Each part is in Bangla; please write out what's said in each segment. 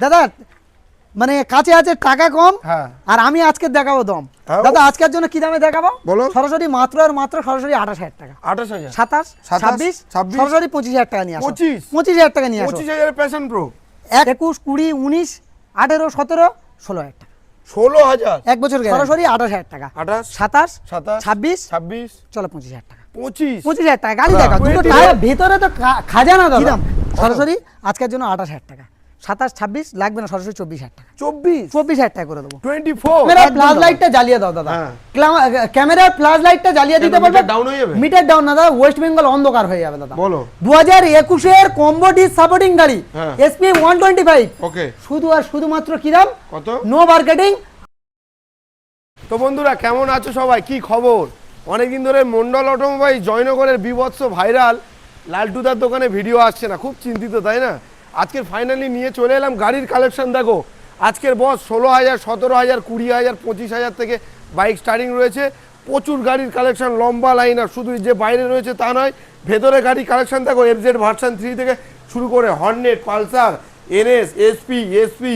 দাদা মানে কাছে আছে টাকা কম হ্যাঁ। আর আমি আজকে দেখাবো দম। দাদা আজকের জন্য কি দামে দেখাবো? বলো। সরাসরি মাত্র আর মাত্র সরাসরি আঠাশ হাজার টাকা। আঠাশ হাজার? সাতাশ ছাব্বিশ ছাব্বিশ, সরাসরি পঁচিশ হাজার টাকা নিয়ে আসো। পঁচিশ? পঁচিশ হাজার টাকা নিয়ে আসো। পঁচিশ হাজারের প্যাশন প্রো এক একুশ কুড়ি উনিশ আঠেরো সতেরো ষোলো হাজার টাকা। ষোলো হাজার? এক বছর সরাসরি আঠাশ হাজার টাকা। আঠাশ? সাতাশ সাতাশ ছাব্বিশ ছাব্বিশ? চলো পঁচিশ হাজার টাকা। পঁচিশ? পঁচিশ হাজার টাকা। গাড়ি দেখা দুটো টায়ার ভেতরে তো খাজানা দাদা। সরাসরি আজকের জন্য আঠাশ হাজার টাকা। সাতাশ ছাব্বিশ লাগবে না সরাসরি চব্বিশ হাজার টাকা। চব্বিশ? চব্বিশ হাজার টাকা করে দেবো। টোয়েন্টি ফোর ফ্লাশ লাইটটা জ্বালিয়ে দাও দাদা। হ্যাঁ। ক্যামেরার ফ্লাশ লাইটটা জ্বালিয়ে দিতে পারবে? down হয়ে যাবে? মিটার ডাউন না দাদা ওয়েস্ট বেঙ্গল অন্ধকার হয়ে যাবে দাদা। বলো। দু হাজার একুশের কম্বো ডিস সাপোর্টিং গাড়ি। SP one twenty five okay শুধু আর শুধুমাত্র কি দাম? কত? নো মার্কেটিং তো বন্ধুরা কেমন আছো সবাই? কি খবর? অনেকদিন ধরে মন্ডল অটোমোবাইল জয়নগরের বিভৎস ভাইরাল লালটুদার দোকানে ভিডিও আসছে না। খুব চিন্তিত তাই না? আজকের ফাইনালি নিয়ে চলে এলাম গাড়ির কালেকশন দেখো। আজকের বস ষোলো হাজার, সতেরো হাজার, কুড়ি হাজার, পঁচিশ হাজার থেকে বাইক স্টার্টিং রয়েছে। প্রচুর গাড়ির কালেকশন লম্বা লাইন আর শুধু যে বাইরে রয়েছে তা নয়, ভেতরে গাড়ি কালেকশন দেখো এফজেড ভার্সান থ্রি থেকে শুরু করে Hornet Pulsar NS SP SP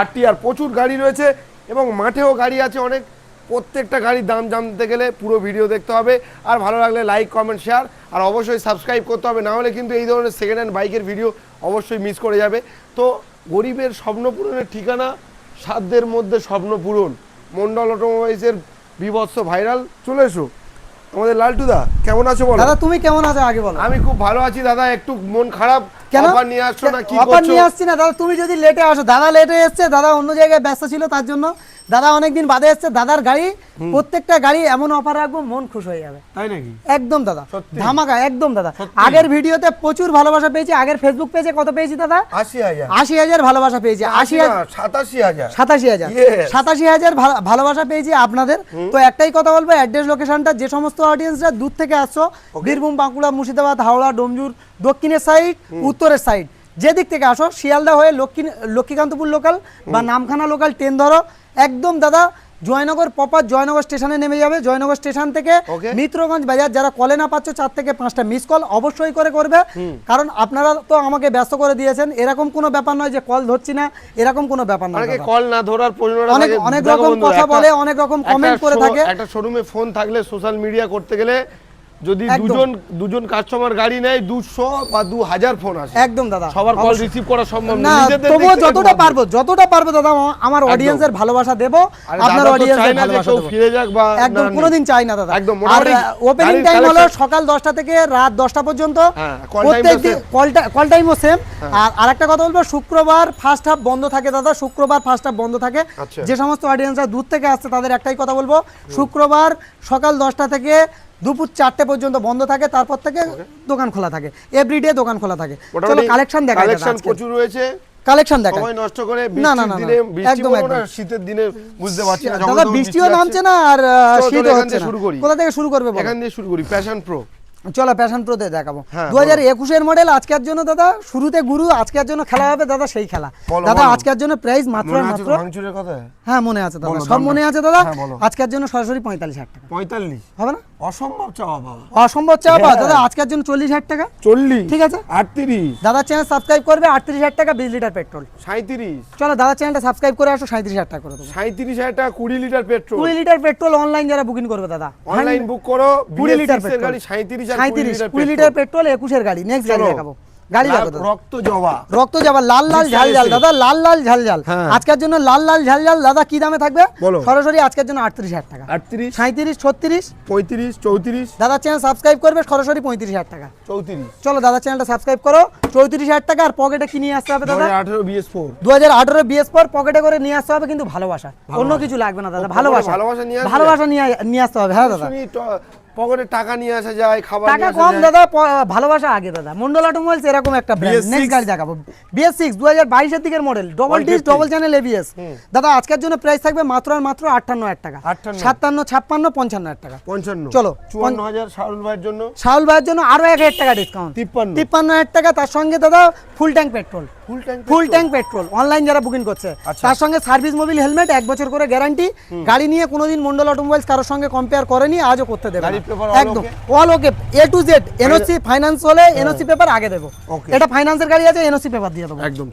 RTR প্রচুর গাড়ি রয়েছে। এবং মাঠেও গাড়ি আছে অনেক। প্রত্যেকটা গাড়ির দাম জানতে গেলে পুরো ভিডিও দেখতে হবে। আর ভালো লাগলে লাইক কমেন্ট শেয়ার আর অবশ্যই সাবস্ক্রাইব করতে হবে। না হলে কিন্তু এই ধরনের সেকেন্ড হ্যান্ড বাইকের ভিডিও অবশ্যই মিস করে যাবে। তো গরিবের স্বপ্ন পূরণের ঠিকানা সাধ্যের মধ্যে স্বপ্ন পূরণ মন্ডল অটোমোবাইলসের বিভৎস ভাইরাল। চলে এসো। আমাদের লালটুদা কেমন আছো বলো? দাদা তুমি কেমন আছো? আগে বলো। আমি খুব ভালো আছি দাদা একটু মন খারাপ। কেন? অফার নিয়ে আসছো না কি অফার করছ? নিয়ে আসছি না। দাদা তুমি যদি লেটে আসো দাদা লেটে এসছে দাদা অন্য জায়গায় ব্যস্ত ছিল তার জন্য দাদা অনেকদিন বাদে এসছে দাদার গাড়ি প্রত্যেকটা গাড়ি এমন অফার রাখব মন খুশ হয়ে যাবে। তাই নাকি? একদম দাদা? ধামাকা একদম দাদা। আগের ভিডিওতে প্রচুর ভালোবাসা পেয়েছি আগের ফেসবুক পেজে কত পেয়েছি দাদা? আশি হাজার। আশি হাজার ভালোবাসা পেয়েছি আশি সাতাশি হাজার। সাতাশি হাজার। সাতাশি হাজার ভালোবাসা পেয়েছি আপনাদের। তো একটাই কথা বলব অ্যাড্রেস লোকেশনটা যে সমস্ত অডিয়েন্সরা দূর থেকে আসছো বীরভূম বাঁকুড়া মুর্শিদাবাদ হাওড়া ডোমজুর দক্ষিণের সাইড উত্তরের সাইড যে দিক থেকে আসো শিয়ালদা হয়ে লক্ষ্মী লক্ষ্মীকান্তপুর লোকাল বা নামখানা লোকাল ট্রেন ধরো একদম দাদা জয়নগর প্রপার জয়নগর স্টেশনে নেমে যাবে। জয়নগর স্টেশন থেকে মিত্রগঞ্জ বাজার যারা কলে না পাচ্ছ চার থেকে পাঁচটা মিস কল অবশ্যই করে করবে। কারণ আপনারা তো আমাকে ব্যস্ত করে দিয়েছেন। এরকম কোনো ব্যাপার নয় যে কল ধরছি না এরকম কোনো ব্যাপার নয় কল না ধরার অনেক- অনেক রকম কথা বলে, অনেক রকম কমেন্ট করে থাকে। একটা শোরুমে ফোন থাকলে সোশ্যাল মিডিয়া করতে গেলে যদি দুজন দুজন কাস্টমার গাড়ি নেয় দুশো বা দু হাজার ফোন আসে। একদম দাদা। সবার কল রিসিভ করা সম্ভব না তবুও যতটা পারব যতটা পারব দাদা আমা- আমার অডিয়েন্সের ভালোবাসা দেবো। আপনার অডিয়েন্সের ভালোবাসা দেবো। ফিরে যাক বা একদম। কোনোদিন চাই না দাদা। একদম, মোটামুটি ওপেনিং টাইম হলো সকাল দশটা থেকে রাত দশটা পর্যন্ত। call প্রত্যেক দিন কল টাইমও সেম আর আরেকটা কথা বলব শুক্রবার ফার্স্ট হাফ বন্ধ থাকে দাদা। শুক্রবার ফার্স্ট হাফ বন্ধ থাকে। আচ্ছা। যে সমস্ত অডিয়েন্সরা দূর থেকে আসছে তাদের একটাই কথা বলব। শুক্রবার সকাল দশটা থেকে দুপুর চারটে পর্যন্ত বন্ধ থাকে তারপর থেকে দোকান খোলা থাকে। এভরিডে দোকান খোলা থাকে। চলো কালেকশন দেখা কালেকশন প্রচুর রয়েছে। কালেকশন দেখা সময় নষ্ট করে না, না, দিনে একদম। শীতের দিনে বুঝতে পারছি না দাদা বৃষ্টিও বৃষ্টি নামছে না আর চলো, হচ্ছে না। শুরু করি। কোথা থেকে শুরু করবে এখান দিয়ে শুরু করি প্যাশন প্রো চলো প্যাশন প্রোতে দেখাবো। হ্যাঁ, দু হাজার একুশের মডেল আজকের জন্য দাদা শুরুতে গুরু আজকের জন্য খেলা হবে দাদা সেই খেলা। দাদা আজকের জন্য প্রাইস মাত্র মাত্র। হ্যাঁ মনে আছে দাদা সব মনে আছে দাদা? হ্যাঁ, আজকের জন্য সরাসরি পঁয়তাল্লিশ হাজার টাকা। পঁয়তাল্লিশ? হবে না? অসম্ভব চাওয়া অসম্ভব চাওয়া হ্যাঁ। দাদা আজকের জন্য চল্লিশ হাজার টাকা। চল্লিশ? ঠিক আছে। আটত্রিশ? দাদা চ্যানেল সাবস্ক্রাইব করবে আটত্রিশ হাজার টাকা বিশ লিটার পেট্রোল সাঁত্রিশ চলো দাদা চ্যানেলটা সাবস্ক্রাইব করে আসো সাঁত্রিশ হাজার টাকা করে দেবো। সাঁত্রিশ হাজার টাকা কুড়ি লিটার পেট্রোল কুড়ি লিটার পেট্রোল অনলাইন যারা বুকিং করবে দাদা। অনলাইন বুক করো কুড়ি লিটার BS6 এর পেট্রোল গাড়ি সাঁত্রিশ লিটার পেট্রোল। একুশের গাড়ি নেক্সট গাড়ি দেখাবো। গাড়ি রক্ত জবা। রক্ত লাল লাল ঝাল ঝাল দাদা লাল লাল ঝাল ঝাল। হ্যাঁ। আজকের জন্য লাল লাল ঝাল ঝাল দাদা কি দামে থাকবে? সরাসরি আজকের জন্য আটত্রিশ হাজার টাকা। আটত্রিশ? সাঁত্রিশ ছত্রিশ? পঁয়ত্রিশ চৌত্রিশ? দাদা চ্যানেল সাবস্ক্রাইব করবে সরাসরি পঁয়ত্রিশ হাজার টাকা। চৌত্রিশ। চলো দাদা চ্যানেলটা সাবস্ক্রাইব করো। চৌত্রিশ হাজার টাকা আর পকেটে কি নিয়ে আসতে হবে দাদা? বিএস ফোর দু হাজার আঠারো বিএস পর পকেটে করে নিয়ে আসতে হবে কিন্তু ভালোবাসা। অন্য কিছু লাগবে না দাদা। ভালোবাসা। ভালোবাসা নিয়ে ভালোবাসা নিয়ে নিয়ে আসতে হবে হ্যাঁ দাদা? পকেটে টাকা নিয়ে আসা যায় খাবার টাকা কম দাদা ভালোবাসা আগে দাদা। মন্ডল অটোমোবাইলস এরকম একটা ব্র্যান্ড BS6 নেক্সট গাড়ি দেখাবো। বিএস সিক্স দু হাজার বাইশের দিকের model double disc double channel ABS দাদা আজকের জন্য প্রাইস থাকবে মাত্র আর মাত্র আটান্ন হাজার টাকা। সাতান্ন ছাপ্পান্ন পঞ্চান্ন হাজার টাকা। পঞ্চান্ন। চলো। চুয়ান্ন হাজার শাহুল ভাইয়ের জন্য। শাহুল ভাইয়ের জন্য আরও এক হাজার টাকা ডিসকাউন্ট তিপ্পান্ন। তিপ্পান্ন হাজার টাকা তার সঙ্গে দাদা full tank petrol full tank petrol online যারা বুকিং করছে। আচ্ছা। তার সঙ্গে সার্ভিস মোবিল হেলমেট এক বছর করে গ্যারান্টি গাড়ি নিয়ে কোনোদিন মন্ডল অটোমোবাইলস কারোর সঙ্গে কম্পেয়ার করেনি আজও করতে দেবে একদম। All okay A to Z NOC finance হলে এনওসি পেপার আগে দেবো. এটা ফাইন্যান্সের গাড়ি আছে এনওসি পেপার দিয়ে দেবো। একদম।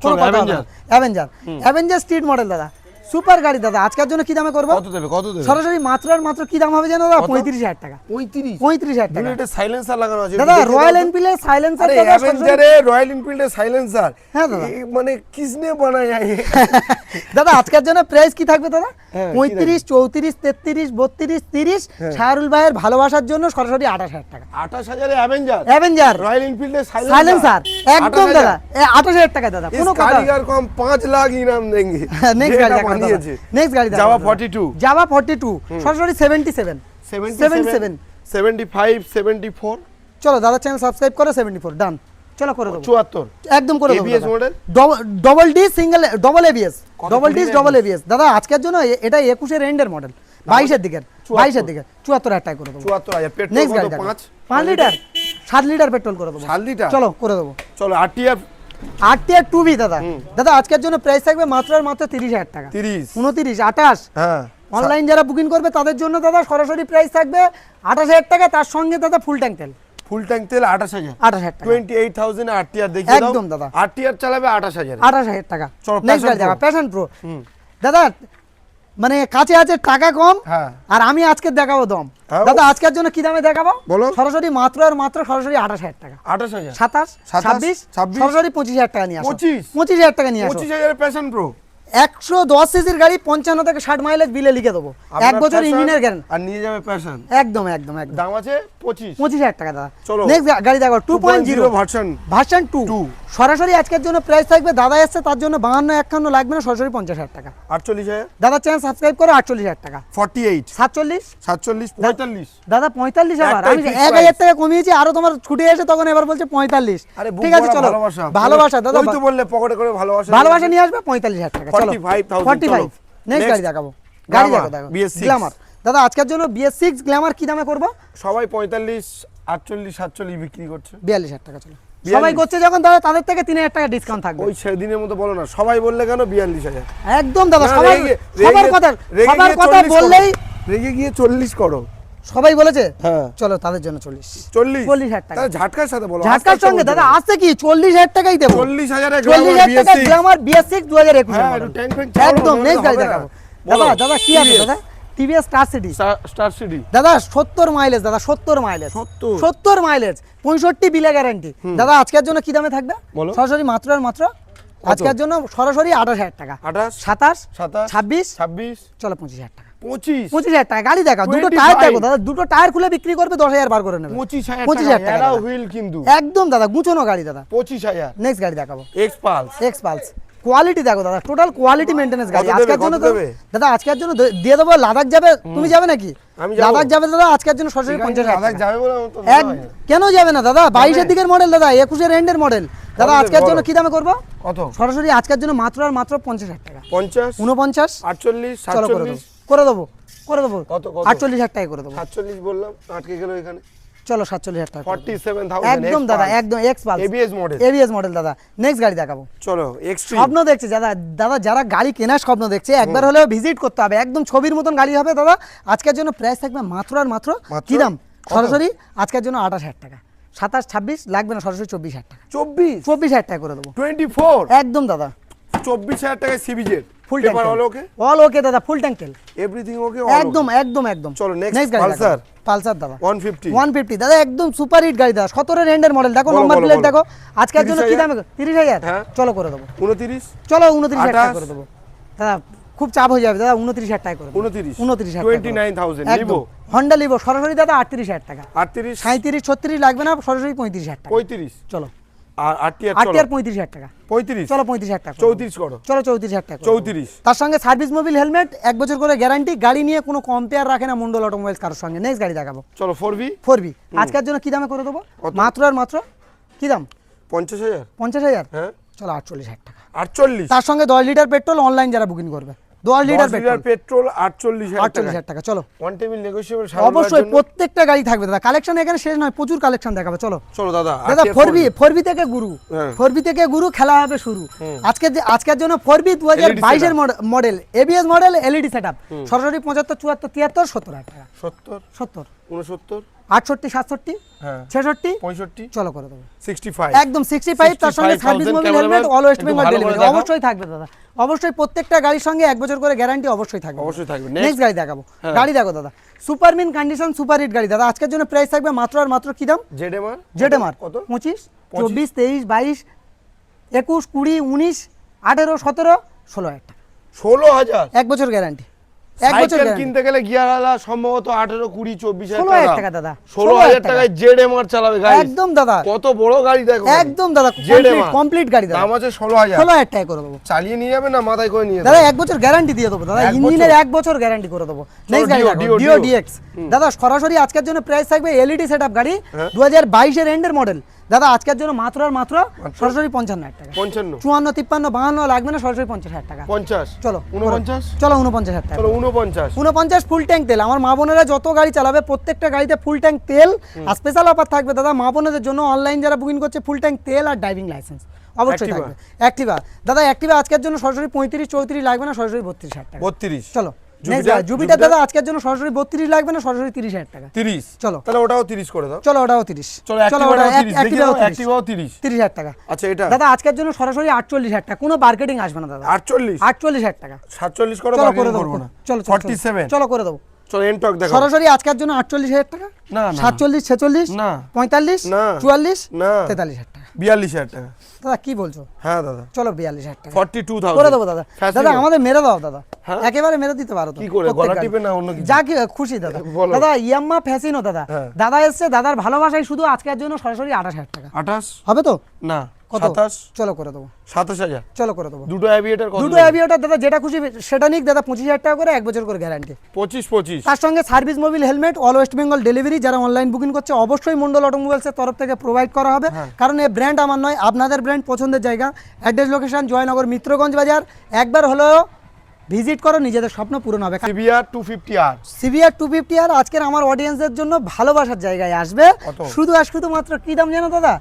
অ্যাভেঞ্জার অ্যাভেঞ্জার স্ট্রিট মডেল দাদা। সুপার গাড়ি দাদা। আজকের জন্য কি দামে করব? কত দেবে কত দেবে? সরাসরি মাত্র আর মাত্র কি দাম হবে জানো দাদা? পঁয়ত্রিশ হাজার টাকা। পঁয়ত্রিশ। পঁয়ত্রিশ হাজার টাকা। বুলেটের সাইলেন্সার লাগানো আছে। দাদা রয়্যাল এনফিল্ডের সাইলেন্সার দাদা অ্যাভেঞ্জারে রয়্যাল এনফিল্ডের সাইলেন্সার হ্যাঁ দাদা। মানে কিসনে বানায় আই দাদা আজকের জন্য প্রাইস কি থাকবে দাদা? হ্যাঁ, পঁয়ত্রিশ চৌত্রিশ তেত্রিশ বত্রিশ তিরিশ হ্যাঁ। শাহরুল ভাইয়ের ভালোবাসার জন্য সরাসরি আঠাশ হাজার টাকা। আঠাশ হাজারে অ্যাভেঞ্জার অ্যাভেঞ্জার রয়্যাল এনফিল্ডের সাইলেন্সার একদম দাদা। আঠাশ হাজার টাকা দাদা কোনো কারিগর কম পাঁচ লাখ ইনাম দেঙ্গে। হ্যাঁ, নেক্সট গাড়ি এটা নেক্সট গাড়ি জাভা 42 জাভা ফর্টি টু সরাসরি সেভেন্টি সেভেন সেভেন সেভেন 75 74 চলো দাদা চ্যানেল সাবস্ক্রাইব করো সেভেন্টি ফোর ডান চলো করে দেবো। 74 একদম করে দেবো ABS model? Double D single double ABS double D double ABS দাদা আজকের জন্য এটা একুশের এন্ডের মডেল বাইশের দিকের বাইশের দিকে চুয়াত্তর হাজার টাকা করে দেবো। 74000 পেট্রোল নেক্সট কত গাড়ি দেখো 5 পাঁচ? লিটার? সাত লিটার পেট্রোল করে দেবো। সাত লিটার? চলো করে দেবো। চলো আরটিআর আট টি আর টু বি দাদা। দাদা আজকের জন্য প্রাইস থাকবে মাত্র আর মাত্র তিরিশ হাজার টাকা। 30 উনতিরিশ আঠাশ। হ্যাঁ। অনলাইন যারা বুকিং করবে তাদের জন্য দাদা সরাসরি প্রাইস থাকবে আঠাশ হাজার টাকা তার সঙ্গে দাদা ফুল ট্যাঙ্ক তেল। ফুল ট্যাঙ্ক তেল 28000 আঠাশ হাজার টোয়েন্টি এইট থাউজেন্ড আরটিআর দেখিয়ে দেখি একদম দাদা। আরটিআর চালাবে 28000 আঠাশ হাজার টাকা। চলো, নেক্সট দেখা প্যাশন প্রো দাদা মানে কাছে আছে টাকা কম হ্যাঁ। আর আমি আজকে দেখাবো দম। হ্যাঁ, দাদা আজকের জন্য কি দামে দেখাবো? বলো। সরাসরি মাত্র আর মাত্র সরাসরি আঠাশ হাজার টাকা। 28000 সাতাশ সাতাশ, ছাব্বিশ ছাব্বিশ, সরাসরি পঁচিশ হাজার টাকা নিয়ে আসো। পঁচিশ? পঁচিশ হাজার টাকা নিয়ে আসো। 25000 প্যাশন প্রো একশো দশ সিসির গাড়ি পঞ্চান্ন থেকে ষাট মাইলেজ বিলে লিখে দেবো। এক বছর ইঞ্জিনের গ্যারেন্টি আর নিয়ে যাবে প্যাশন একদম একদম একদম। দাম আছে 25 পঁচিশ হাজার টাকা দাদা। চলো। নেক্সট গাড়ি দেখো two point zero version version two. সরাসরি আজকের জন্য প্রাইস থাকবে দাদা এসছে তার জন্য বাহান্ন একান্ন লাগবে না সরাসরি পঞ্চাশ হাজার টাকা। 48000 দাদা চ্যানেল সাবস্ক্রাইব করো আটচল্লিশ হাজার টাকা। 48 সাতচল্লিশ? 47 45 দাদা পঁয়তাল্লিশ আবার। আমি এক হাজার টাকা কমিয়েছি আরও তোমার ছুটে এসে তখন এবার বলছে পঁয়তাল্লিশ। আরে ঠিক আছে চলো। ভালোবাসা। দাদা তো বললে পকেটে করে ভালোবাসা। ভালোবাসা নিয়ে আসবে পঁয়তাল্লিশ হাজার টাকা। চলো। 45,000 ফর্টি ফাইভ নেক্সট গাড়ি দেখাবো। গাড়ি Glamour, দেখো। দেখো গ্ল্যামার দাদা আজকের জন্য বিএস সিক্স গ্ল্যামার কি দামে করব? সবাই 45 48 47 বিক্রি করছে। বিয়াল্লিশ হাজার টাকা চলো? সবাই করছে যখন দাদা তাদের থেকে তিন হাজার টাকা ডিসকাউন্ট থাকবে। ওই সেদিনের মতো বলো না সবাই বললে কেন 42000 একদম দাদা না, সবার কথা সবার কথা বললেই রেগে গিয়ে 40 করো। সবাই বলেছে? হ্যাঁ। চলো তাদের জন্য চল্লিশ। 40 চল্লিশ হাজার টাকা। তাহলে ঝাটকার সাথে বলো ঝাটকার সঙ্গে দাদা। আসছে কি? চল্লিশ হাজার টাকাই দেবো। 40000 এ চল্লিশ হাজার টাকা BS6 গ্লামার বিএস সিক্স দু হাজার একুশ হ্যাঁ, একদম নেক্সট গাড়ি দেখাবো। দাদা দাদা কি আছে দাদা? TVS Star City Star- City দাদা সত্তর মাইলেজ দাদা সত্তর মাইলেজ 70 সত্তর মাইলেজ পঁয়ষট্টি বিলে গ্যারান্টি দাদা আজকের জন্য কি দামে থাকবে? সরাসরি মাত্র আর মাত্র? আজকের জন্য সরাসরি আঠাশ হাজার টাকা। 28 সাতাশ? 27 ছাব্বিশ? 26 চলো পঁচিশ হাজার টাকা। 25 পঁচিশ হাজার টাকা গাড়ি দেখা দুটো টায়ার দেখো দাদা দুটো টায়ার খুলে বিক্রি করবে দশ হাজার বার করে নেবে। 25000 পঁচিশ হাজার টাকা হুইল কিন্তু। একদম দাদা গুছোনো গাড়ি দাদা। 25000 নেক্সট গাড়ি দেখাবো। X Pulse X Pulse quality দেখো দাদা টোটাল কোয়ালিটি মেনটেন্যান্স গাড়ি। আজকের জন্য তো- দাদা আজকের জন্য দিয়ে দেবো লাদাখ যাবে? তুমি যাবে নাকি? আমি যাব। লাদাখ যাবে দাদা আজকের জন্য সরাসরি পঞ্চাশ হাজার লাদাখ যাবে বলে তো এক। কেন যাবে না দাদা? বাইশের দিকের মডেল দাদা একুশের এন্ডের মডেল দাদা আজকের জন্য কি দামে করব? কত? সরাসরি আজকের জন্য মাত্র আর মাত্র পঞ্চাশ হাজার টাকা। 50 উনপঞ্চাশ 48 চলো করে দেবো। 47 করে দেবো করে দেবো। কত, কত? আটচল্লিশ হাজার টাকা করে দেবো। 47 বললাম আটকে গেল এখানে। চলো সাতচল্লিশ হাজার টাকা করে দেবো। 47000 একদম দাদা একদম X Pulse ABS model ABS model দাদা। নেক্সট গাড়ি দেখাবো। চলো স্বপ্ন দেখছে দাদা দাদা যারা গাড়ি কেনার স্বপ্ন দেখছে একবার হলেও ভিজিট করতে হবে। একদম ছবির মতন গাড়ি হবে দাদা। আজকের জন্য প্রাইস থাকবে মাত্র আর মাত্র? কি দাম? সরাসরি আজকের জন্য আঠাশ হাজার টাকা। সাতাশ ছাব্বিশ লাগবে না সরাসরি চব্বিশ হাজার টাকা। 24 চব্বিশ হাজার টাকা করে দেবো। 24 একদম দাদা। 24000 টাকায় CBZ full paper all okay all okay দাদা ফুল ট্যাঙ্ক তেল এভরিথিং ওকে একদম একদম একদম। চলো, নেক্সট Pulsar। পালসার দাদা। 150 ওয়ান ফিফটি দাদা একদম সুপার হিট গাড়ি দাদা। সতেরো রেন্ডের মডেল দেখো নম্বর প্লেট দেখো। আজকের জন্য কি 30,000? দামে? তিরিশ হাজার? হ্যাঁ। চলো করে দেবো। 29 চলো টাকা করে দেবো। দাদা খুব চাপ হয়ে যাবে দাদা। উনত্রিশ হাজার টাকা করে দেবো। 29 উনত্রিশ হাজার টাকা করে দেবো। 29000 নিবো? হন্ডা লিভো সরাসরি দাদা আটত্রিশ হাজার টাকা। 38 সাঁত্রিশ ছত্রিশ লাগবে না। সরাসরি পঁয়ত্রিশ হাজার টাকা। 35 চলো। আর 8 আটটি আর পঁয়ত্রিশ হাজার টাকা। 35 চলো পঁয়ত্রিশ হাজার টাকা। করে দেবো। 34 করো। চলো চৌত্রিশ হাজার টাকা। 34 তার সঙ্গে সার্ভিস মোবিল হেলমেট এক বছর করে গ্যারান্টি গাড়ি নিয়ে কোনো কম্পেয়ার রাখে না মন্ডল কারোর সঙ্গে। নেক্সট গাড়ি দেখাবো। চলো 4V ফোর বি আজকের জন্য কি দামে করে দেবো? মাত্র আর মাত্র? কি দাম? 50000 পঞ্চাশ হাজার? হ্যাঁ। চলো আটচল্লিশ হাজার টাকা। 48 তার সঙ্গে দশ লিটার পেট্রোল অনলাইন যারা বুকিং করবে। দশ লিটার লিটার পেট্রোল। পেট্রোল আটচল্লিশ আটচল্লিশ হাজার টাকা চলো। ওয়ান টেবিল নেগোসিয়েবল অবশ্যই প্রত্যেকটা গাড়ি থাকবে দাদা। কালেকশন এখানে শেষ নয় প্রচুর কালেকশন দেখাবে চলো। চলো দাদা দাদা আজকের ফোর বি পর্বে। ফোর বি থেকে গুরু। থেকে গুরু খেলা হবে শুরু। আজকে আজকের জন্য ফোর বি দু হাজার বাইশের model ABS model LED set up সরাসরি পঁচাত্তর চুয়াত্তর তিয়াত্তর সত্তর টাকা। সত্তর? সত্তর। উনসত্তর আটষট্টি সাতষট্টি হ্যাঁ। ছেষট্টি পঁয়ষট্টি চলো করে দেবো। সিক্সটি ফাইভ একদম সিক্সটি ফাইভ তার সঙ্গে service mobil helmet all West Bengal delivery অবশ্যই থাকবে দাদা। অবশ্যই প্রত্যেকটা গাড়ির সঙ্গে এক বছর করে গ্যারান্টি অবশ্যই থাকবে। অবশ্যই থাকবে। নেক্সট গাড়ি দেখাবো। হ্যাঁ। গাড়ি দেখো দাদা। Super mint condition super hit গাড়ি। দাদা আজকের জন্য প্রাইস থাকবে মাত্র আর মাত্র কি দাম? Z M R Z M R কত? পঁচিশ? চব্বিশ তেইশ বাইশ একুশ কুড়ি উনিশ আঠেরো সতেরো ষোলো হাজার ষোলো হাজার? এক বছর গ্যারান্টি সাইকেল কিনতে গেলে গিয়ার আলা সম্ভবত আঠেরো কুড়ি চব্বিশ হাজার টাকা। দাদা। ষোলো হাজার টাকায় জেড এম চালাবে গাড়ি একদম দাদা। কত বড় গাড়ি দেখো একদম দাদা জেড এম কমপ্লিট গাড়ি দাদা। দাম আছে ষোলো হাজার। ষোলো হাজার টাকা করে দেবো। চালিয়ে নিয়ে যাবে না মাথায় করে নিয়ে দাদা এক বছর গ্যারান্টি দিয়ে দেবো দাদা। এক ইঞ্জিনের বছর? এক বছর গ্যারান্টি করে দেবো। নেক্সট গাড়ি Dio, দেখো, Dio, ডিও ডিএক্স দাদা সরাসরি আজকের জন্য প্রাইস থাকবে এলইডি সেটআপ গাড়ি হ্যাঁ। দু হাজার বাইশের এন্ডের মডেল দাদা আজকের জন্য মাত্র আর মাত্র সরাসরি পঞ্চান্ন হাজার টাকা। পঞ্চান্ন। চুয়ান্ন তিপ্পান্ন বাহান্ন লাগবে না সরাসরি পঞ্চাশ হাজার টাকা। পঞ্চাশ। চলো উনপঞ্চাশ চলো উনপঞ্চাশ হাজার টাকা। উনপঞ্চাশ উনপঞ্চাশ ফুল ট্যাঙ্ক তেল। আমার মা বোনেরা যত গাড়ি চালাবে প্রত্যেকটা গাড়িতে ফুল ট্যাঙ্ক তেল আর স্পেশাল অফার থাকবে দাদা মা বোনেদের জন্য অনলাইন যারা বুকিং করছে ফুল ট্যাঙ্ক তেল আর ড্রাইভিং লাইসেন্স অবশ্যই? থাকবে। অ্যাক্টিভা দাদা অ্যাক্টিভা আজকের জন্য সরাসরি পঁয়ত্রিশ চৌত্রিশ লাগবে না সরাসরি বত্রিশ হাজার টাকা। বত্রিশ। চলো। Jupiter? দাদা আজকের জন্য সরাসরি বত্রিশ লাগবে না? সরাসরি তিরিশ হাজার টাকা। তিরিশ। চলো। তাহলে ওটাও তিরিশ করে দাও। চলো ওটাও তিরিশ। চলো চলো অ্যাক্টিভাটাও ওটা তিরিশ অ্যাক্টিভাও টাকা। আচ্ছা এটা। দাদা আজকের জন্য সরাসরি আটচল্লিশ হাজার টাকা। কোনো মার্কেটিং আসবে না দাদা। আটচল্লিশ? আটচল্লিশ হাজার টাকা। সাতচল্লিশ করো চলো করে বার্গেনিং দেবো না। চলো চলো, ফর্টি চলো। সেভেন চলো করে দেবো। চলো এনটক দেখো সরাসরি আজকের জন্য আটচল্লিশ হাজার টাকা? না, না। সাতচল্লিশ ছেচল্লিশ? না। পঁয়তাল্লিশ? না। চুয়াল্লিশ? না। তেতাল্লিশ হাজার টাকা। বিয়াল্লিশ হাজার টাকা। দাদা কি বলছো? হ্যাঁ দাদা। চলো বিয়াল্লিশ হাজার টাকা। ফর্টি টু করে দেবো দাদা। দাদা আমাদের মেরে দাও দাদা। হ্যাঁ? একেবারে মেরে দিতে পারো কি করে? গলা টিপে না অন্য কিছু? যা কি খুশি দাদা। দাদা ইয়াম্মা ফ্যাসিনো দাদা। হ্যাঁ। দাদা এসছে দাদার ভালোবাসায় শুধু আজকের জন্য সরাসরি আঠাশ হাজার টাকা। আঠাশ? হবে তো? না। কত? সাতাশ। চলো করে দেবো। সাতাশ হাজার। চলো করে দেবো। দুটো অ্যাভিয়েটার দুটো অ্যাভিওটার দাদা যেটা খুশি সেটা নিক দাদা পঁচিশ হাজার টাকা করে এক বছর করে গ্যারান্টি তার সঙ্গে service mobil helmet all West Bengal delivery যারা অনলাইন বুকিং করছে অবশ্যই মন্ডল অটোমোবাইলসের তরফ থেকে প্রোভাইড করা হবে। হ্যাঁ। কারণ এই ব্র্যান্ড আমার নয় আপনাদের ব্র্যান্ড পছন্দের জায়গা। অ্যাড্রেস লোকেশন জয়নগর মিত্রগঞ্জ বাজার। একবার হলেও ভিজিট করো নিজেদের স্বপ্ন পূরণ হবে। CBR two fifty R CVR two fifty R আজকের আমার অডিয়েন্সের জন্য ভালোবাসার জায়গায় আসবে? শুধু আর শুধুমাত্র কি দাম জানো দাদা?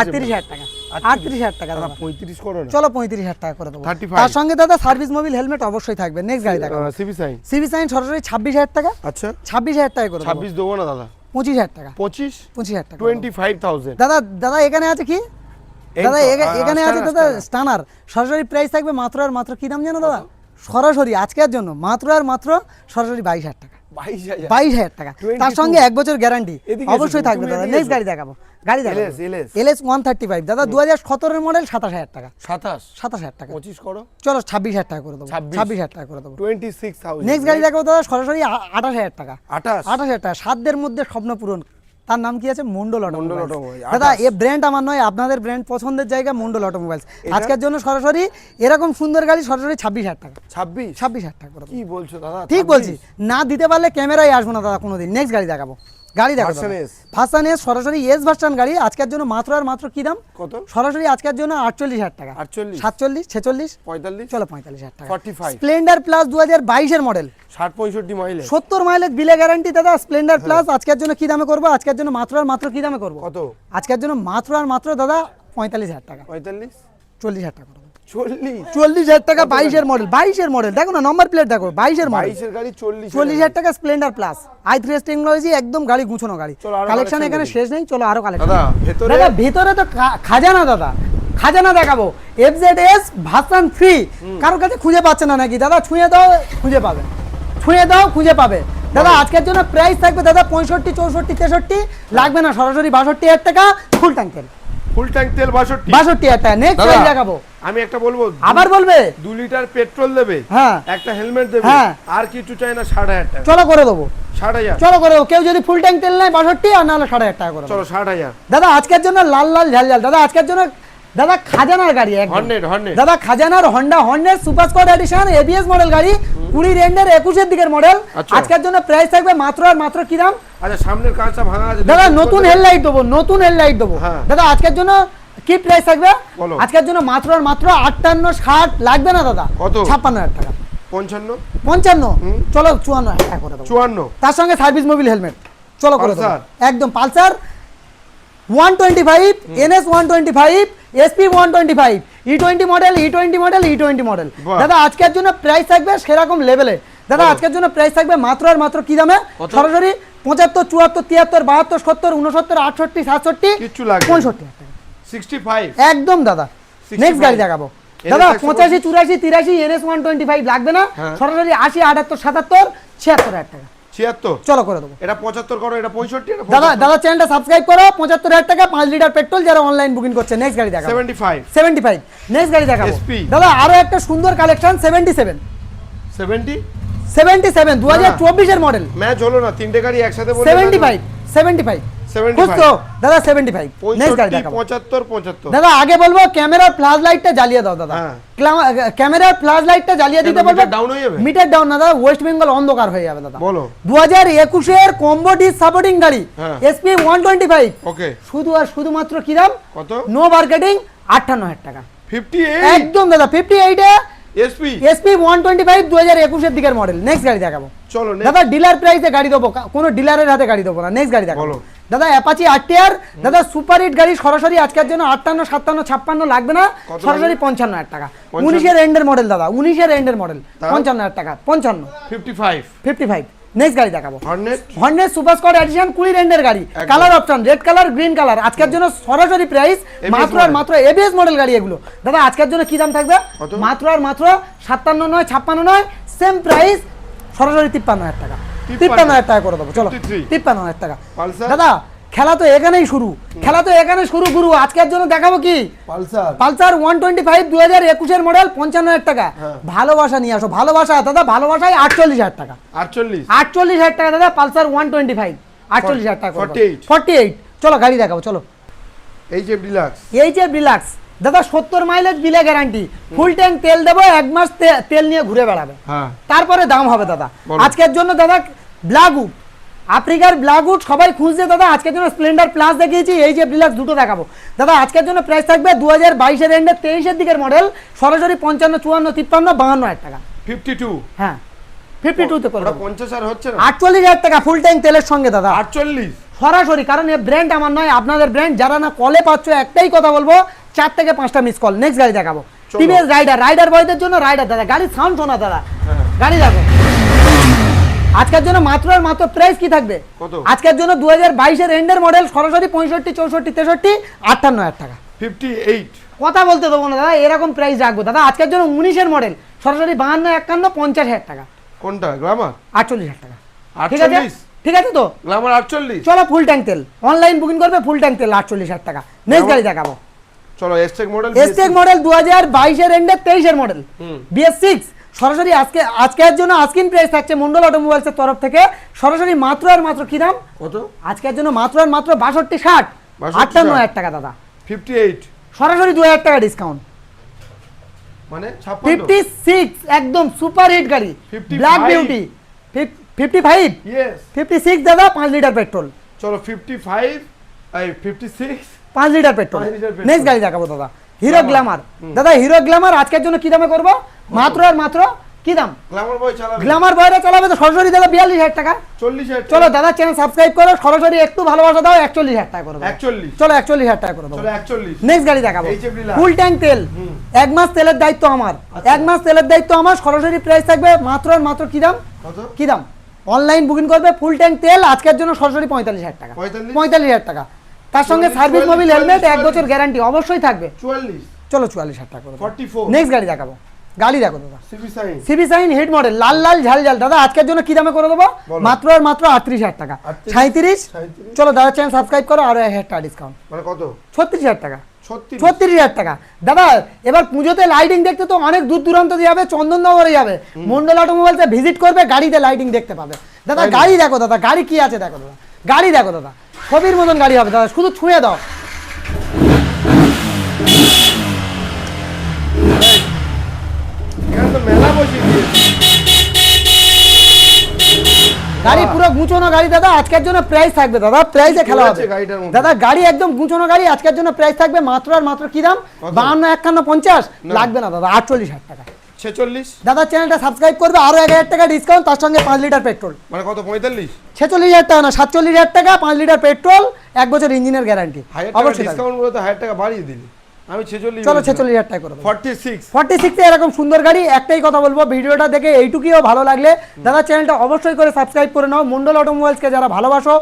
আটত্রিশ হাজার টাকা। আটত্রিশ। হাজার টাকা দাদা পঁয়ত্রিশ করো চলো পঁয়ত্রিশ হাজার টাকা করে দেবো। তার সঙ্গে দাদা সার্ভিস মোবিল হেলমেট অবশ্যই থাকবে। নেক্সট গাড়ি দেখো সিবি সাইন সিভি সাইন সরাসরি ছাব্বিশ হাজার টাকা। আচ্ছা। ছাব্বিশ হাজার টাকা করে ছাব্বিশ দেবো না দাদা। পঁচিশ হাজার টাকা। পঁচিশ? পঁচিশ হাজার টাকা। টোয়েন্টি ফাইভ থাউজেন্ড দাদা দাদা এখানে আছে কি? দাদা এখানে আছে দাদা স্টানার সরাসরি প্রাইস থাকবে মাত্র আর মাত্র কি দাম জানো দাদা? সরাসরি আজকের জন্য মাত্র আর মাত্র সরাসরি বাইশ হাজার টাকা। বাইশ হাজার। টাকা। তার সঙ্গে এক বছর গ্যারান্টি। অবশ্যই থাকবে দাদা। নেক্সট গাড়ি দেখাবো। গাড়ি দেখাবো। LS one thirty five. দাদা দু হাজার সতেরোর মডেল সাতাশ হাজার টাকা। সাতাশ। সাতাশ হাজার টাকা। পঁচিশ করো। চলো ছাব্বিশ হাজার টাকা করে দেবো। ছাব্বিশ। হাজার টাকা করে দেবো। টোয়েন্টি সিক্স নেক্সট গাড়ি দেখাবো দাদা সরাসরি আঠাশ হাজার টাকা। আঠাশ। আঠাশ হাজার টাকা। সাতদের মধ্যে স্বপ্ন পূরণ তার নাম কি আছে? মন্ডল অটোমোবাইল দাদা 28 এ ব্র্যান্ড আমার নয় আপনাদের ব্র্যান্ড পছন্দের জায়গা মন্ডল অটোমোবাইলস আজকের জন্য সরাসরি এরকম সুন্দর গাড়ি সরাসরি ছাব্বিশ হাজার টাকা। ছাব্বিশ? ছাব্বিশ হাজার টাকা কি বলছো দাদা? ঠিক বলছি। না দিতে পারলে ক্যামেরাই আসব না দাদা কোনোদিন। নেক্সট গাড়ি দেখাবো। গাড়ি দেখো। ভার্সান এস সরাসরি এস ভার্সান গাড়ি। আজকের জন্য মাত্র আর মাত্র কি দাম? কত? সরাসরি আজকের জন্য আটচল্লিশ হাজার টাকা। আটচল্লিশ? সাতচল্লিশ ছেচল্লিশ? পঁয়তাল্লিশ? চলো পঁয়তাল্লিশ হাজার টাকা। 45 স্প্লেন্ডার প্লাস দু হাজার বাইশের মডেল ষাট পঁয়ষট্টি মাইলে সত্তর মাইলেজ বিলে গ্যারান্টি দাদা স্প্লেন্ডার প্লাস আজকের জন্য কি দামে করব? আজকের জন্য মাত্র আর মাত্র কি দামে করব? কত? আজকের জন্য মাত্র আর মাত্র দাদা পঁয়তাল্লিশ হাজার টাকা। পঁয়তাল্লিশ? চল্লিশ হাজার টাকা। চল্লিশ। হাজার টাকা বাইশের মডেল বাইশের মডেল দেখো না নম্বর প্লেট দেখো বাইশের মডেল গাড়ি চল্লিশ চল্লিশ হাজার টাকা Splendor plus I three technology একদম গাড়ি গুছানো গাড়ি। কালেকশন এখানে শেষ নেই চলো আরও কালেকশন দাদা ভেতরে তো খাজানা দাদা। খাজানা দেখাবো। এফজেড এস ভার্সন থ্রি কারোর কাছে খুঁজে পাচ্ছে না নাকি? দাদা ছুঁয়ে দাও খুঁজে পাবে। ছুঁয়ে দাও খুঁজে পাবে। দাদা আজকের জন্য প্রাইস থাকবে দাদা পঁয়ষট্টি চৌষট্টি তেষট্টি। লাগবে না সরাসরি বাষট্টি হাজার টাকা ফুল ট্যাঙ্কের ফুল ট্যাঙ্ক তেল বাষট্টি। বাষট্টি হাজার টাকা। নেক্সট দেখাবো। আমি একটা বলব আবার বলবে? দু লিটার পেট্রোল দেবে হ্যাঁ। একটা হেলমেট দেবে হ্যাঁ। আর কিছু চাই না ষাট হাজার টাকা। চলো করে দেবো। ষাট হাজার। চলো করে দেবো। কেউ যদি ফুল ট্যাঙ্ক তেল নেয় বাষট্টি আর নাহলে হাজার টাকা করে চলো ষাট হাজার। দাদা আজকের জন্য লাল লাল ঝাল ঝাল। দাদা আজকের জন্য দাদা খাজানার গাড়ি দাদা খাজানার Honda Hornet super squad edition ABS model গাড়ি। কুড়ি রেন্ডের একুশের দিকের মডেল আচ্ছা। আজকের জন্য প্রাইস থাকবে মাত্র আর মাত্র কি দাম? আচ্ছা সামনের কাঁচটা ভাঙা আছে। দাদা নতুন হেডলাইট দেবো নতুন হেডলাইট দেবো। হ্যাঁ। দাদা আজকের জন্য কি প্রাইস থাকবে? আজকের জন্য মাত্র আর মাত্র আটান্ন ষাট লাগবে না দাদা? কত? ছাপ্পান্ন হাজার টাকা। পঞ্চান্ন? পঞ্চান্ন? চলো চুয়ান্ন হাজার করে চুয়ান্ন। তার সঙ্গে সার্ভিস মোবিল হেলমেট। চলো করে একদম Pulsar. One twenty five NS one twenty five SP one twenty five E twenty model E twenty model E twenty model. দাদা আজকের জন্য প্রাইস থাকবে সেরকম লেভেলে দাদা আজকের জন্য প্রাইস থাকবে মাত্র আর মাত্র কি দামে? সরাসরি পঁচাত্তর চুয়াত্তর তিয়াত্তর বাহাত্তর সত্তর উনসত্তর আটষট্টি সাতষট্টি। পঁয়ষট্টি হাজার টাকা। সিক্সটি ফাইভ একদম দাদা। নেক্সট গাড়ি দেখাবো। দাদা পঁচাশি চুরাশি তিরাশি এনএস ওয়ান টোয়েন্টি ফাইভ লাগবে না। হ্যাঁ। সরাসরি আশি আটাত্তর সাতাত্তর ছিয়াত্তর হাজার টাকা। ছিয়াত্তর? চলো করে দেবো। এটা পঁচাত্তর করো এটা পঁয়ষট্টি দাদা দাদা চ্যানেলটা সাবস্ক্রাইব করো। পঁচাত্তর হাজার টাকা পাঁচ লিটার পেট্রোল যারা অনলাইন বুকিং করছে নেক্সট গাড়ি দেখাবো। Seventy five seventy five next গাড়ি দেখাবো দাদা আরও একটা সুন্দর collection seventy seven seventy seventy seven দু হাজার চব্বিশের মডেল ম্যাচ হলো না তিনটে গাড়ি একসাথে সেভেন্টি ফাইভ সেভেন্টি ফাইভ 75 বুঝছ? দাদা সেভেন্টি ফাইভ নেক্সট গাড়ি দেখাবো পঁচাত্তর পঁচাত্তর। দাদা আগে বলব ক্যামেরার ফ্ল্যাশ লাইটটা জ্বালিয়ে দাও দাদা। হ্যাঁ। ফ্ল্যাশ লাইটটা জ্বালিয়ে দিতে বলব meter হয়ে যাবে? মিটার ডাউন না দাদা ওয়েস্ট বেঙ্গল অন্ধকার যাবে দাদা। বলো। দু হাজার একুশের কম্বো ডিস সাপোর্টিং গাড়ি। SP one twenty five okay শুধু আর শুধুমাত্র কি দাম? কত? নো মার্কেটিং আটান্ন হাজার টাকা। একদম দাদা এসপি এসপি দিকের মডেল নেক্সট গাড়ি দেখাবো। চলো দাদা ডিলার প্রাইসে গাড়ি দেবো। কোনো ডিলারের হাতে গাড়ি দেবো না। নেক্সট গাড়ি দেখাবো। দাদা অ্যাপাচি আরটিআর দাদা সুপার হিট গাড়ি সরাসরি আজকের জন্য আটান্ন সাতান্ন ছাপ্পান্ন লাগবে না। সরাসরি পঞ্চান্ন হাজার টাকা? উনিশের এন্ডের মডেল দাদা উনিশের এন্ডের মডেল পঞ্চান্ন হাজার টাকা পঞ্চান্ন। Fifty five fifty five next গাড়ি দেখাবো হর্নেট সুপার স্কোয়াড এডিশন কুড়ি রেন্ডের গাড়ি। Colour option red colour green colour আজকের জন্য সরাসরি প্রাইস মাত্র আর। মাত্র এবিএস মডেল গাড়ি এগুলো। দাদা আজকের জন্য কি দাম থাকবে? মাত্র আর মাত্র সাতান্ন নয় ছাপ্পান্ন নয় সেম প্রাইস সরাসরি তিপ্পান্ন হাজার টাকা। তিপ্পান্ন। হাজার টাকা করে দেবো চলো। তিপ্পান্ন। হাজার টাকা। দাদা খেলা তো এখানেই শুরু। খেলা তো এখানে শুরু গুরু। আজকের জন্য দেখাবো কি? Pulsar. Pulsar one twenty five দু হাজার একুশের মডেল পঞ্চান্ন হাজার টাকা। হ্যাঁ। ভালোবাসা নিয়ে আসো। ভালোবাসা দাদা ভালোবাসায় আটচল্লিশ হাজার টাকা। আটচল্লিশ। আটচল্লিশ হাজার টাকা দাদা পালসার ওয়ান টোয়েন্টি ফাইভ আটচল্লিশ হাজার টাকা 48 ফর্টি এইট চলো গাড়ি দেখাবো চলো। H F Deluxe. এই যে রিল্যাক্স দাদা সত্তর মাইলেজ বিলে গ্যারান্টি ফুল ট্যাঙ্ক তেল দেবো এক মাস তেল নিয়ে ঘুরে বেড়াবে। হ্যাঁ। তারপরে দাম হবে দাদা। আজকের জন্য দাদা ব্ল্যাকউড আফ্রিকার ব্ল্যাকউড সবাই খুঁজছে দাদা। আজকের জন্য স্প্লেন্ডার প্লাস দেখিয়েছি এই যে রিল্যাক্স দুটো দেখাবো। দাদা আজকের জন্য প্রাইস থাকবে দু হাজার বাইশের এন্ডে তেইশের দিকের মডেল সরাসরি পঞ্চান্ন চুয়ান্ন তিপ্পান্ন বাহান্ন হাজার টাকা। ফিফটি টু হ্যাঁ ফিফটি টুতে পঞ্চাশ আর হচ্ছে আটচল্লিশ হাজার টাকা ফুল তেলের সঙ্গে দাদা। আটচল্লিশ। সরাসরি কারণ এই ব্র্যান্ড আমার নয় আপনাদের ব্র্যান্ড যারা না কলে পাচ্ছ একটাই কথা বলব চার থেকে পাঁচটা মিস কল নেক্সট গাড়ি দেখাবো। টিভিএস রাইডার রাইডার বয়দের জন্য রাইডার দাদা গাড়ির সাউন্ড শোনা দাদা। হ্যাঁ। গাড়ি দেখো। আজকের জন্য মাত্র আর মাত্র প্রাইস কি থাকবে? কত? আজকের জন্য দু হাজার বাইশের এন্ডের মডেল সরাসরি পঁয়ষট্টি চৌষট্টি তেষট্টি আটান্ন হাজার টাকা। ফিফটি এইট কথা বলতে দেবো না দাদা এরকম প্রাইস রাখব। দাদা আজকের জন্য উনিশের মডেল সরাসরি বাহান্ন একান্ন পঞ্চাশ হাজার টাকা। কোনটা? গ্লামার আটচল্লিশ হাজার টাকা। ঠিক আছে? ঠিক আছে তো? গ্লামার আটচল্লিশ। চলো ফুল ট্যাঙ্ক তেল। অনলাইন বুকিং করবে ফুল ট্যাঙ্ক তেল আটচল্লিশ হাজার টাকা। নেক্সট গাড়ি দেখাবো। চলো এসটেক মডেল এসটেক মডেল 2022 এর এন্ডে 23 এর মডেল বিএস6 সরাসরি আজকে আজকের জন্য আজকিন প্রাইস থাকছে মন্ডল অটোমোবাইলসের তরফ থেকে। সরাসরি মাত্র আর মাত্র কি দাম? কত? আজকের জন্য মাত্র আর মাত্র 62 60 টাকা দাদা। 58 সরাসরি 2000 টাকা ডিসকাউন্ট মানে 56 একদম সুপার হিট গাড়ি। ব্ল্যাক বিউটি 55 ইয়েস 56 দাদা 5 লিটার পেট্রোল চলো 55 পাঁচ লিটার পেট্রোল। নেক্সট গাড়ি দেখাবো দাদা। Hero Glamour. দাদা হিরো গ্ল্যামার আজকের জন্য কি দামে করব? মাত্র আর মাত্র কি দাম? গ্লামার বয় চালাবে। গ্ল্যামার বাইরে চালাবে তো সরাসরি দাদা বিয়াল্লিশ হাজার টাকা। চল্লিশ হাজার চলো দাদা চ্যানেল সাবস্ক্রাইব করো সরাসরি একটু ভালোবাসা দাও একচল্লিশ হাজার টাকা করে একচল্লিশ। চলো একচল্লিশ হাজার টাকা করে চলো একচল্লিশ। নেক্সট গাড়ি দেখাবো। ফুল ট্যাঙ্ক তেল। এক মাস তেলের দায়িত্ব আমার। আচ্ছা। এক মাস তেলের দায়িত্ব আমার সরাসরি প্রাইস থাকবে মাত্র আর মাত্র কি দাম? কি দাম? অনলাইন বুকিং করবে ফুল ট্যাঙ্ক তেল আজকের জন্য সরাসরি পঁয়তাল্লিশ হাজার টাকা। পঁয়তাল্লিশ হাজার টাকা। তার সঙ্গে সার্ভিস মোবিল হেলমেট এক বছর গ্যারান্টি অবশ্যই থাকবে। চুয়াল্লিশ। চলো চুয়াল্লিশ হাজার টাকা করে 44 নেক্সট গাড়ি দেখাবো। গাড়ি দেখো দাদা। CB Shine. হিট মডেল লাল লাল ঝাল ঝাল। দাদা আজকের জন্য কি দামে করে দেবো? মাত্র আর মাত্র আটত্রিশ হাজার টাকা। 38, সাঁত্রিশ চলো দাদা চ্যানেল সাবস্ক্রাইব করো আর এক হাজার টাকা ডিসকাউন্ট মানে কত? ছত্রিশ হাজার টাকা। ছত্রিশ। ছত্রিশ হাজার টাকা। দাদা এবার পুজোতে লাইটিং দেখতে তো অনেক দূর দূরান্ত যাবে চন্দননগরে যাবে। মন্ডল অটোমোবাইলসে ভিজিট করবে গাড়িতে লাইটিং দেখতে পাবে। দাদা গাড়ি দেখো দাদা গাড়ি কি আছে দেখো দাদা। গাড়ি দেখো দাদা। ছবির মতন গাড়ি হবে দাদা শুধু ছুঁয়ে দাও। গাড়ি পুরো গুছানো গাড়ি দাদা আজকের জন্য প্রাইস থাকবে দাদা প্রাইসে খেলা হবে। দাদা গাড়ি একদম গুছানো গাড়ি আজকের জন্য প্রাইস থাকবে মাত্র আর মাত্র কি দাম? বাহান্ন একান্ন পঞ্চাশ লাগবে না দাদা আটচল্লিশ হাজার টাকা। ছেচল্লিশ? দাদা চ্যানেলটা সাবস্ক্রাইব করবে আরও এক হাজার টাকা ডিসকাউন্ট তার সঙ্গে পাঁচ লিটার পেট্রোল মানে কত পঁয়তাল্লিশ? ছেচল্লিশ হাজার টাকা না সাতচল্লিশ হাজার টাকা পাঁচ লিটার পেট্রোল এক বছর ইঞ্জিনের গ্যারান্টি অবশ্যই। ডিসকাউন্ট তো হাজার টাকা বাড়িয়ে দিলি। আমি ছেচল্লিশ চলো ছেচল্লিশ হাজার টাকা করে ফর্টি সিক্স ফর্টি সিক্সে এরকম সুন্দর গাড়ি একটাই কথা বলব ভিডিওটা দেখে এইটুকুও ভালো লাগলে দাদা চ্যানেলটা অবশ্যই করে সাবস্ক্রাইব করে নাও। মন্ডল অটোমোবাইলসকে যারা ভালোবাসো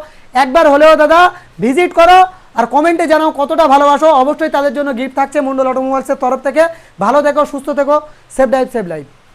একবার হলেও দাদা ভিজিট করো আর কমেন্টে জানাও কতটা ভালোবাসো। অবশ্যই তাদের জন্য গিফট থাকছে মন্ডল অটোমোবাইলসের তরফ থেকে। ভালো থেকো, সুস্থ থেকো। Safe life safe life